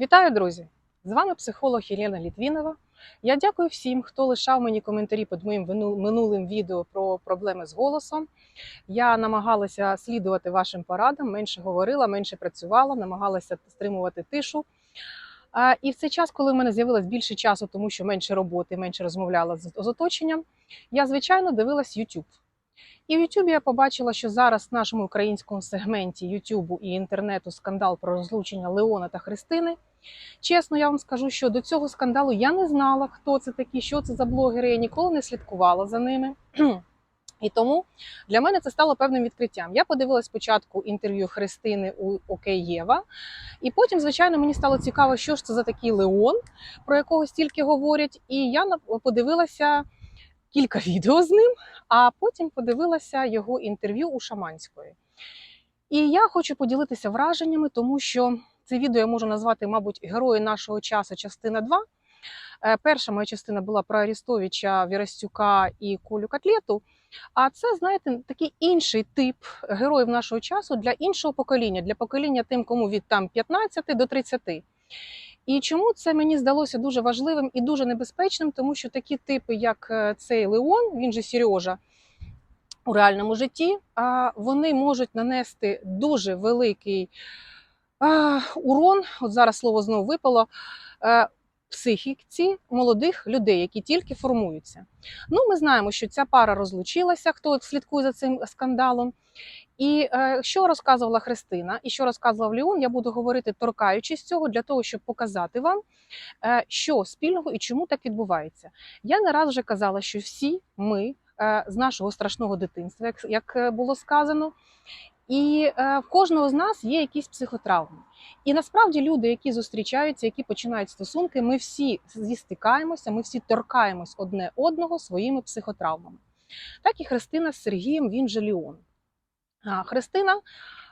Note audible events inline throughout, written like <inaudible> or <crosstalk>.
Вітаю, друзі! З вами психолог Єлена Літвінова. Я дякую всім, хто лишав мені коментарі під моїм минулим відео про проблеми з голосом. Я намагалася слідувати вашим порадам, менше говорила, менше працювала, намагалася стримувати тишу. І в цей час, коли в мене з'явилось більше часу, тому що менше роботи, менше розмовляла з, оточенням, я звичайно дивилась YouTube. І в YouTube я побачила, що зараз в нашому українському сегменті YouTube і інтернету скандал про розлучення Леона та Христини. Чесно, я вам скажу, що до цього скандалу я не знала, хто це такі, що це за блогери. Я ніколи не слідкувала за ними. <clears throat> І тому для мене це стало певним відкриттям. Я подивилась спочатку інтерв'ю Христини у Окей Єва, і потім, звичайно, мені стало цікаво, що ж це за такий Леон, про якого стільки говорять. І я подивилася кілька відео з ним, а потім подивилася його інтерв'ю у Шаманської. І я хочу поділитися враженнями, тому що це відео я можу назвати, мабуть, Герої нашого часу, частина 2. Е, Перша моя частина була про Арістовича, Вірастюка і Колю Котлету. А це, знаєте, такий інший тип героїв нашого часу для іншого покоління, для покоління тим, кому від там 15 до 30. І чому це мені здалося дуже важливим і дуже небезпечним, тому що такі типи, як е, цей Леон, він же Сережа, у реальному житті, вони можуть нанести дуже великий урон. От зараз слово знову випало. е, Психіці молодих людей, які тільки формуються. Ну, ми знаємо, що ця пара розлучилася, хто слідкує за цим скандалом. І е, що розказувала Христина, і що розказував Леон, я буду говорити, торкаючись цього, для того, щоб показати вам, е, що спільного і чому так відбувається. Я не раз вже казала, що всі ми з нашого страшного дитинства, як, було сказано, і е, в кожного з нас є якісь психотравми. І насправді люди, які зустрічаються, які починають стосунки, ми всі зістикаємося, ми всі торкаємось одне одного своїми психотравмами. Так і Христина з Сергієм, він же Леон. А Христина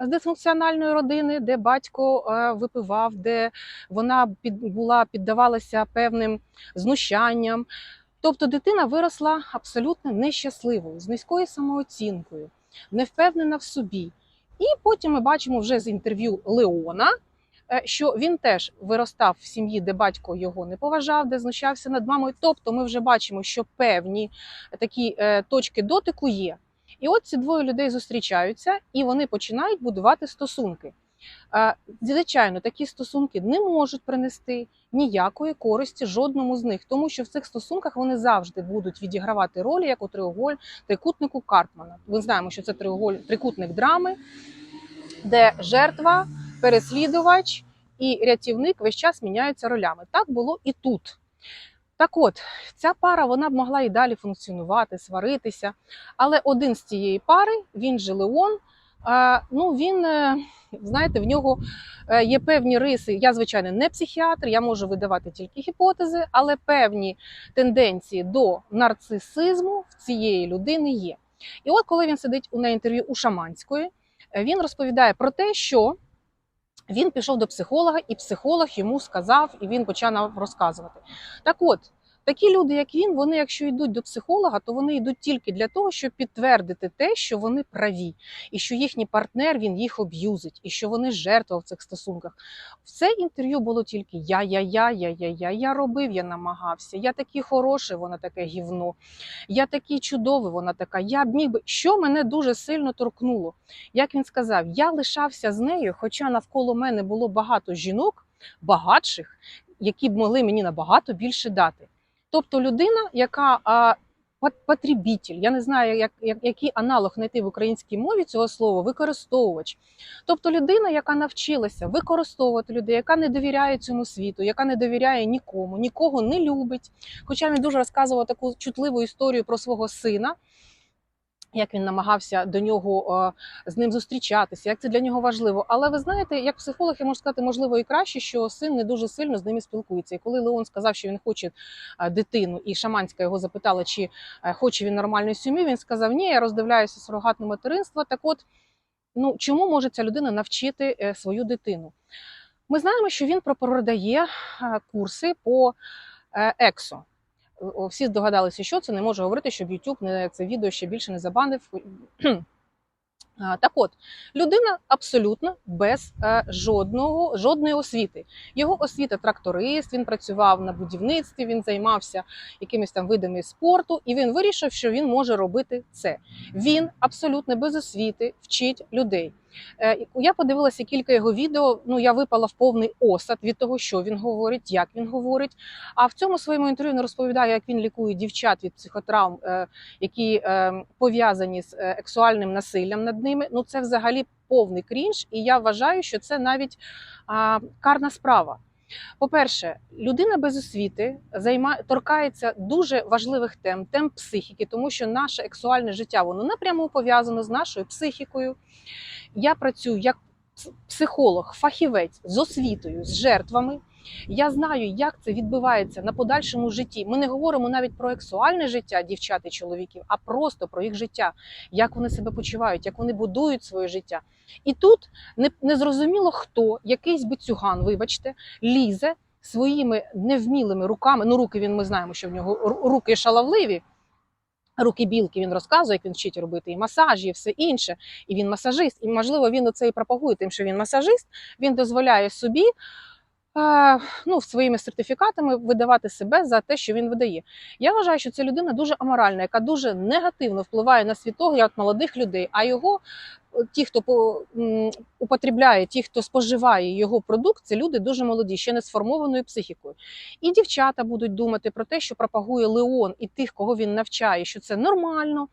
з дисфункціональної родини, де батько е, випивав, де вона була піддавалася певним знущанням. Тобто дитина виросла абсолютно нещасливою, з низькою самооцінкою, невпевнена в собі. І потім ми бачимо вже з інтерв'ю Леона, е, що він теж виростав в сім'ї, де батько його не поважав, де знущався над мамою. Тобто, ми вже бачимо, що певні такі е, точки дотику є. І от ці двоє людей зустрічаються і вони починають будувати стосунки. Е, Звичайно, такі стосунки не можуть принести ніякої користі жодному з них, тому що в цих стосунках вони завжди будуть відігравати ролі як у треуголь трикутнику Карпмана. Ми знаємо, що це треуголь трикутник драми, де жертва, переслідувач і рятівник весь час міняються ролями. Так було і тут. Так от, ця пара вона б могла і далі функціонувати, сваритися. Але один з цієї пари, він же Леон, ну він, е, знаєте, в нього е, є певні риси. Я, звичайно, не психіатр, я можу видавати тільки гіпотези, але певні тенденції до нарцисизму в цієї людини є. І от коли він сидить на інтерв'ю у Шаманської, е, він розповідає про те, що він пішов до психолога, і психолог йому сказав, і він почав розказувати. Так от, такі люди, як він, вони, якщо йдуть до психолога, то вони йдуть тільки для того, щоб підтвердити те, що вони праві, і що їхній партнер він їх об'юзить, і що вони жертва в цих стосунках. Все інтерв'ю було тільки я, я, я, я, я, я, я робив, я намагався. Я такий хороший, вона таке гівно. Я такий чудовий, вона така. Я б міг би, що мене дуже сильно торкнуло. Як він сказав, я лишався з нею, хоча навколо мене було багато жінок, багатших, які б могли мені набагато більше дати. Тобто людина, яка а, я не знаю, як, як, який аналог знайти в українській мові цього слова, використовувач. Тобто людина, яка навчилася використовувати людей, яка не довіряє цьому світу, яка не довіряє нікому, нікого не любить. Хоча він дуже розказував таку чутливу історію про свого сина. Як він намагався до нього з ним зустрічатися, як це для нього важливо. Але ви знаєте, як психолог, я можу сказати, можливо, і краще, що син не дуже сильно з ними спілкується. І коли Леон сказав, що він хоче е, дитину, і Шаманська його запитала, чи е, хоче він нормальної сім'ї, він сказав: Ні, я роздивляюся сурогатне материнство. Так от, ну чому може ця людина навчити е, свою дитину? Ми знаємо, що він продає е, курси по ексо. Всі здогадалися, що це не можу говорити, щоб YouTube це відео ще більше не забанив. <clears throat> Так от, людина абсолютно без е, жодного, жодної освіти. Його освіта тракторист, він працював на будівництві, він займався якимись там видами спорту, і він вирішив, що він може робити це. Він абсолютно без освіти вчить людей. Е, Я подивилася кілька його відео. Ну я випала в повний осад від того, що він говорить, як він говорить. А в цьому своєму інтерв'ю він розповідає, як він лікує дівчат від психотравм, е, які е, пов'язані з сексуальним насиллям над ними. Ну це взагалі повний крінж, і я вважаю, що це навіть карна справа. По-перше, людина без освіти займа... торкається дуже важливих тем, тем психіки, тому що наше сексуальне життя воно напряму пов'язано з нашою психікою. Я працюю як психолог, фахівець з освітою, з жертвами. Я знаю, як це відбувається на подальшому житті. Ми не говоримо навіть про сексуальне життя дівчат і чоловіків, а просто про їх життя, як вони себе почувають, як вони будують своє життя. І тут не, не хто, якийсь бицюган, вибачте, лізе своїми невмілими руками. Ну, руки він ми знаємо, що в нього руки шаловливі. Руки білки він розказує, як він вчить робити і масажі, і все інше. І він масажист. І можливо, він оце і пропагує тим, що він масажист. Він дозволяє собі ну, своїми сертифікатами видавати себе за те, що він видає. Я вважаю, що це людина дуже аморальна, яка дуже негативно впливає на світогляд молодих людей. А його е, ті, хто употребляє, ті, хто споживає його продукт, це люди дуже молоді, ще не сформованою психікою. І дівчата будуть думати про те, що пропагує Леон і тих, кого він навчає, що це нормально.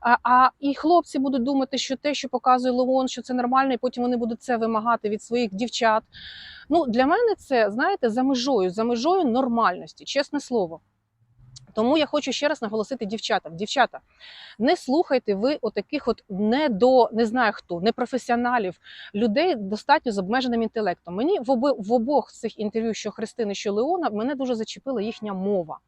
А, а і хлопці будуть думати, що те, що показує Леон, що це нормально, і потім вони будуть це вимагати від своїх дівчат. Ну, для мене це, знаєте, за межою, за межою нормальності, чесне слово. Тому я хочу ще раз наголосити дівчатам. Дівчата, не слухайте ви отаких от не до не знаю хто, непрофесіоналів, людей достатньо з обмеженим інтелектом. Мені в, обох цих інтерв'ю, що Христини, що Леона, мене дуже зачепила їхня мова.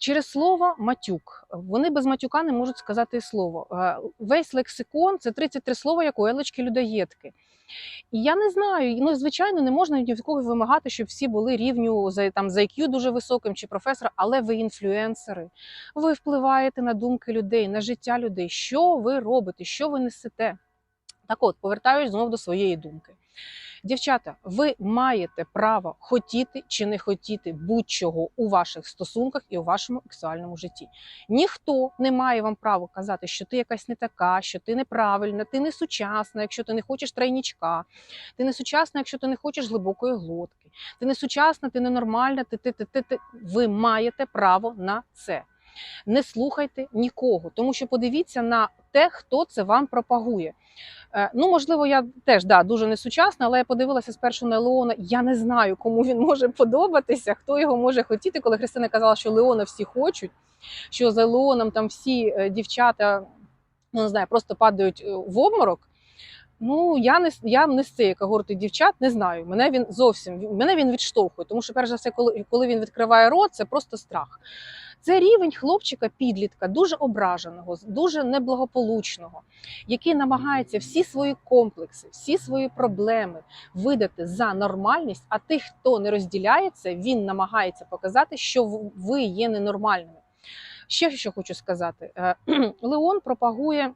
Через слово матюк. Вони без матюка не можуть сказати слово. Е, Весь лексикон це 33 слова, як у Елочки людоєдки. І я не знаю, ну звичайно, не можна ні від кого вимагати, щоб всі були рівню за там за IQ дуже високим чи професора, але ви інфлюенсери. Ви впливаєте на думки людей, на життя людей. Що ви робите? Що ви несете? Так от, повертаюсь знову до своєї думки. Дівчата, ви маєте право хотіти чи не хотіти будь-чого у ваших стосунках і у вашому сексуальному житті. Ніхто не має вам права казати, що ти якась не така, що ти неправильна, ти не сучасна, якщо ти не хочеш тройнічка, ти не сучасна, якщо ти не хочеш глибокої глотки, ти не сучасна, ти ненормальна, ти, ти, ти, ти, ти. Ви маєте право на це. Не слухайте нікого, тому що подивіться на те, хто це вам пропагує. Е, Ну, можливо, я теж да, дуже не сучасна, але я подивилася спершу на Леона. Я не знаю, кому він може подобатися, хто його може хотіти. Коли Христина казала, що Леона всі хочуть, що за Леоном там всі е, дівчата ну, не знаю, просто падають е, в обморок. Ну, я не я не з цієї когорти дівчат, не знаю. Мене він зовсім мене він відштовхує, тому що, перш за все, коли, коли він відкриває рот, це просто страх. Це рівень хлопчика-підлітка, дуже ображеного, дуже неблагополучного, який намагається всі свої комплекси, всі свої проблеми видати за нормальність. А тих, хто не розділяє це, він намагається показати, що ви є ненормальними. Ще що хочу сказати: Е, <clears throat> Леон пропагує.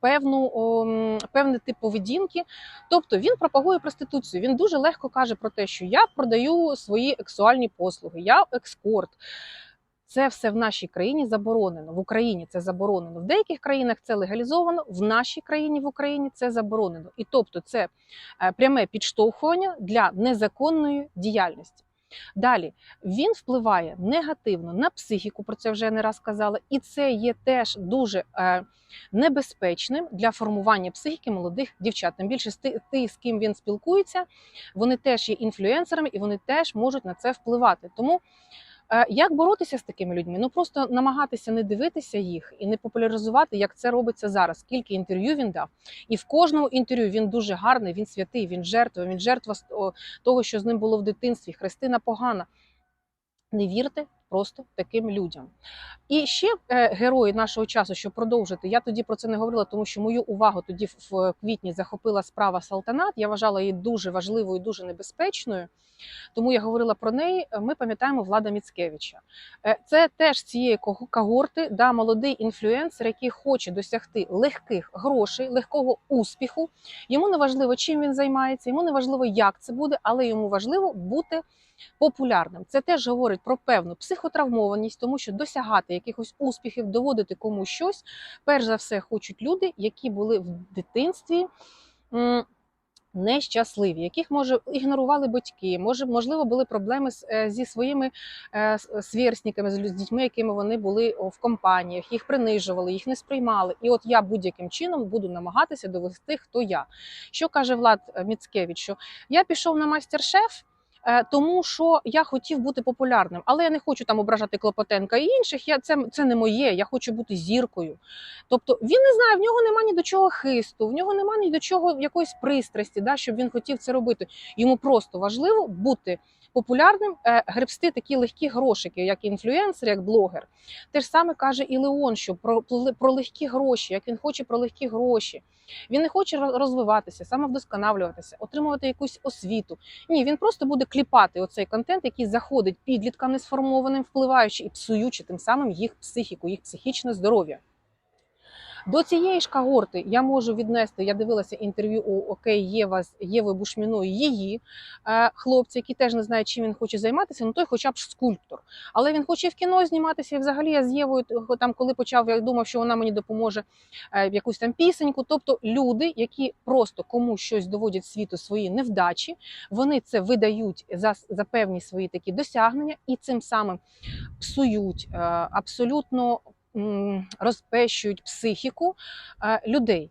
Певну ом, певний тип поведінки, тобто він пропагує проституцію. Він дуже легко каже про те, що я продаю свої сексуальні послуги, я екскорт. Це все в нашій країні заборонено. В Україні це заборонено. В деяких країнах це легалізовано, в нашій країні в Україні це заборонено. І тобто, це е, пряме підштовхування для незаконної діяльності. Далі він впливає негативно на психіку, про це вже не раз казала, і це є теж дуже е, небезпечним для формування психіки молодих дівчат. Тим більше з ти, ти, з ким він спілкується, вони теж є інфлюенсерами і вони теж можуть на це впливати. Тому Як боротися з такими людьми? Ну просто намагатися не дивитися їх і не популяризувати, як це робиться зараз. Скільки інтерв'ю він дав, і в кожному інтерв'ю він дуже гарний, він святий, він жертва, він жертва того, що з ним було в дитинстві. Христина погана. Не вірте просто таким людям. І ще е, герої нашого часу, щоб продовжити, я тоді про це не говорила, тому що мою увагу тоді в- квітні захопила справа Салтанат. Я вважала її дуже важливою, дуже небезпечною. Тому я говорила про неї. Ми пам'ятаємо Влада Міцкевича. Е, Це теж цієї кого- когорти, да, молодий інфлюенсер, який хоче досягти легких грошей, легкого успіху. Йому не важливо, чим він займається, йому не важливо, як це буде, але йому важливо бути популярним. Це теж говорить про певну психотравмованість, тому що досягати якихось успіхів, доводити комусь щось, перш за все, хочуть люди, які були в дитинстві. Нещасливі, яких може ігнорували батьки, може, можливо, були проблеми з, е, зі своїми е, сверстниками, з з дітьми, якими вони були в компаніях, їх принижували, їх не сприймали. І от я будь-яким чином буду намагатися довести, хто я. Що каже Влад е, Міцкевич? Що я пішов на майстер-шеф. Е, Тому що я хотів бути популярним, але я не хочу там ображати Клопотенка і інших. Я це, це не моє. Я хочу бути зіркою. Тобто він не знає, в нього нема ні до чого хисту, в нього немає ні до чого якоїсь пристрасті, да, щоб він хотів це робити. Йому просто важливо бути популярним, е, гребсти такі легкі грошики, як інфлюенсер, як блогер. Те ж саме каже і Леон, що про, про легкі гроші, як він хоче про легкі гроші. Він не хоче розвиватися, самовдосконалюватися, отримувати якусь освіту. Ні, він просто буде кліпати оцей контент, який заходить підліткам несформованим, впливаючи і псуючи тим самим їх психіку, їх психічне здоров'я. До цієї ж когорти я можу віднести. Я дивилася інтерв'ю у Окей Єва з Євою Бушміною, її е, хлопця, який теж не знає, чим він хоче займатися. Ну той, хоча б скульптор. Але він хоче в кіно зніматися. І взагалі я з Євою там, коли почав, я думав, що вона мені допоможе е, в якусь там пісеньку. Тобто люди, які просто комусь щось доводять світу свої невдачі, вони це видають за, за певні свої такі досягнення і цим самим псують е, абсолютно розпещують психіку е, людей.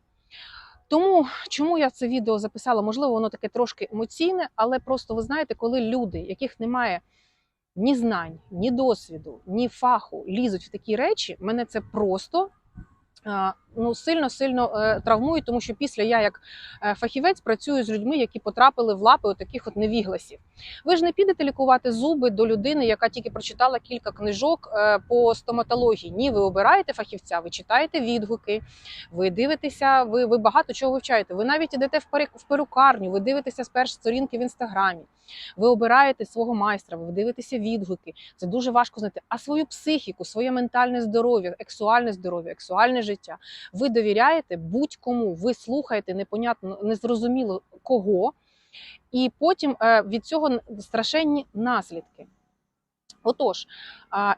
Тому чому я це відео записала? Можливо, воно таке трошки емоційне, але просто ви знаєте, коли люди, яких немає ні знань, ні досвіду, ні фаху, лізуть в такі речі, мене це просто. Ну, сильно сильно е, травмують, тому що після я, як е, фахівець, працюю з людьми, які потрапили в лапи таких от невігласів. Ви ж не підете лікувати зуби до людини, яка тільки прочитала кілька книжок е, по стоматології. Ні, ви обираєте фахівця, ви читаєте відгуки, ви дивитеся, ви, ви багато чого вивчаєте. Ви навіть ідете в в перукарню, ви дивитеся з першої сторінки в інстаграмі. Ви обираєте свого майстра, ви дивитеся відгуки. Це дуже важко знати. А свою психіку, своє ментальне здоров'я, ексуальне здоров'я, ексуальне життя. Ви довіряєте будь-кому, ви слухаєте непонятно, незрозуміло кого, і потім е, від цього страшенні наслідки. Отож,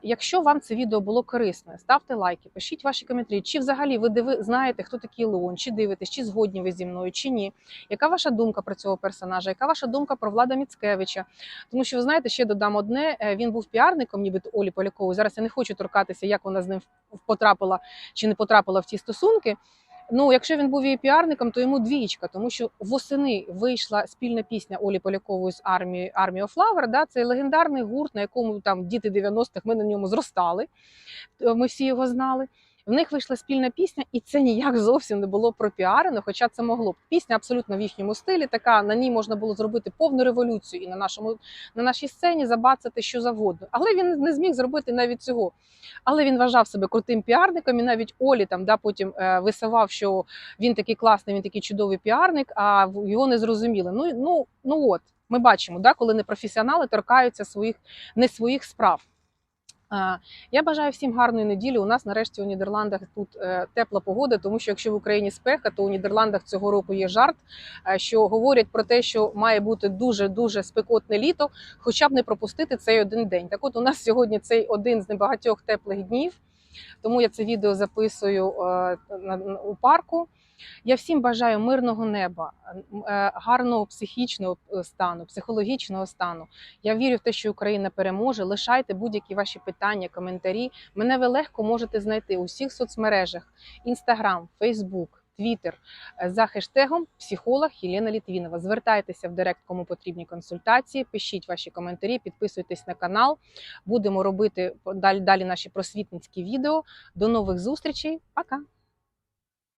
якщо вам це відео було корисне, ставте лайки, пишіть ваші коментарі. Чи взагалі ви диви, знаєте, хто такий Леон, чи дивитесь, чи згодні ви зі мною, чи ні? Яка ваша думка про цього персонажа? Яка ваша думка про Влада Міцкевича? Тому що ви знаєте, ще додам одне: е, він був піарником, нібито Олі Полякової. Зараз я не хочу торкатися, як вона з ним потрапила чи не потрапила в ті стосунки. Ну, якщо він був її піарником, то йому двічка, тому що восени вийшла спільна пісня Олі Полякової з армії Армії Флавер. Да, це легендарний гурт, на якому там діти 90-х ми на ньому зростали. Ми всі його знали. В них вийшла спільна пісня, і це ніяк зовсім не було пропіарено, хоча це могло б. Пісня абсолютно в їхньому стилі. Така на ній можна було зробити повну революцію і на нашому на нашій сцені забацати що завгодно. Але він не зміг зробити навіть цього. Але він вважав себе крутим піарником, і навіть Олі там да потім е, висував, що він такий класний, він такий чудовий піарник, а його не зрозуміли. Ну ну ну от ми бачимо, да, коли непрофесіонали торкаються своїх не своїх справ. Я бажаю всім гарної неділі. У нас нарешті у Нідерландах тут е, тепла погода, тому що якщо в Україні спека, то у Нідерландах цього року є жарт, е, що говорять про те, що має бути дуже дуже спекотне літо, хоча б не пропустити цей один день. Так, от у нас сьогодні цей один з небагатьох теплих днів. Тому я це відео записую е, у парку. Я всім бажаю мирного неба, е, гарного психічного е, стану, психологічного стану. Я вірю в те, що Україна переможе. Лишайте будь-які ваші питання, коментарі. Мене ви легко можете знайти у всіх соцмережах: Інстаграм, Фейсбук, Твіттер за хештегом психолог Єлена Літвінова. Звертайтеся в директ, кому потрібні консультації. Пишіть ваші коментарі, підписуйтесь на канал. Будемо робити далі, далі наші просвітницькі відео. До нових зустрічей. Пока!